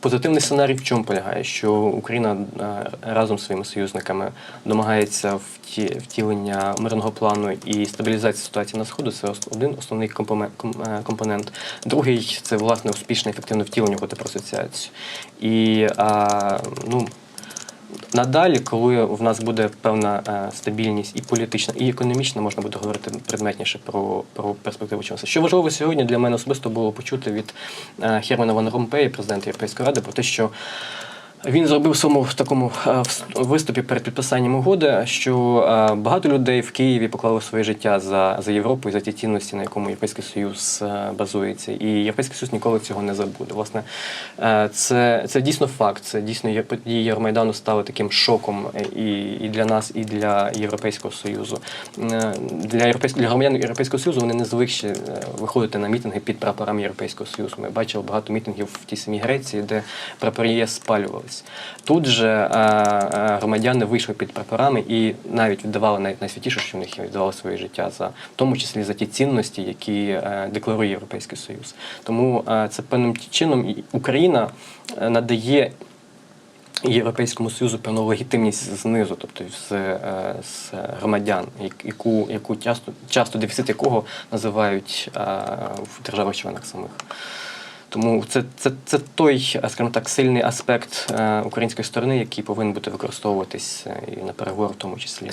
Позитивний сценарій в чому полягає? Що Україна е, разом з своїми союзниками домагається вті- втілення мирного плану і стабілізації ситуації на сходу. Це один основний е, компонент. Другий це власне успішне ефективне втілення проти про асоціацію. І ну. Надалі, коли в нас буде певна е, стабільність і політична, і економічна, можна буде говорити предметніше про, про перспективу часу. Що важливо сьогодні для мене особисто було почути від е, Хермана Ван Ромпея, президента Європейської ради, про те, що він зробив в своєму такому е, виступі перед підписанням угоди, що е, багато людей в Києві поклали своє життя за, за Європу і за ті цінності, на якому Європейський Союз е, базується. І Європейський Союз ніколи цього не забуде. Власне, це, це дійсно факт. Це дійсно події Євромайдану стали таким шоком і, і для нас, і для Європейського Союзу. Для європейського для громадян Європейського Союзу вони не звикші виходити на мітинги під прапорами Європейського Союзу. Ми бачили багато мітингів в тій самій Греції, де прапори ЄС спалювались. Тут же е, е, громадяни вийшли під прапорами і навіть віддавали най- найсвятіше, що в них віддавали своє життя за в тому числі за ті цінності, які е, декларує Європейський Союз. Тому це певним чином Україна надає Європейському Союзу певну легітимність знизу, тобто з, з громадян, яку, яку часто, часто дефіцит якого називають в державах-членах самих. Тому це, це, це той, е, скажімо так, сильний аспект е, української сторони, який повинен бути використовуватись е, і на переговорах в тому числі.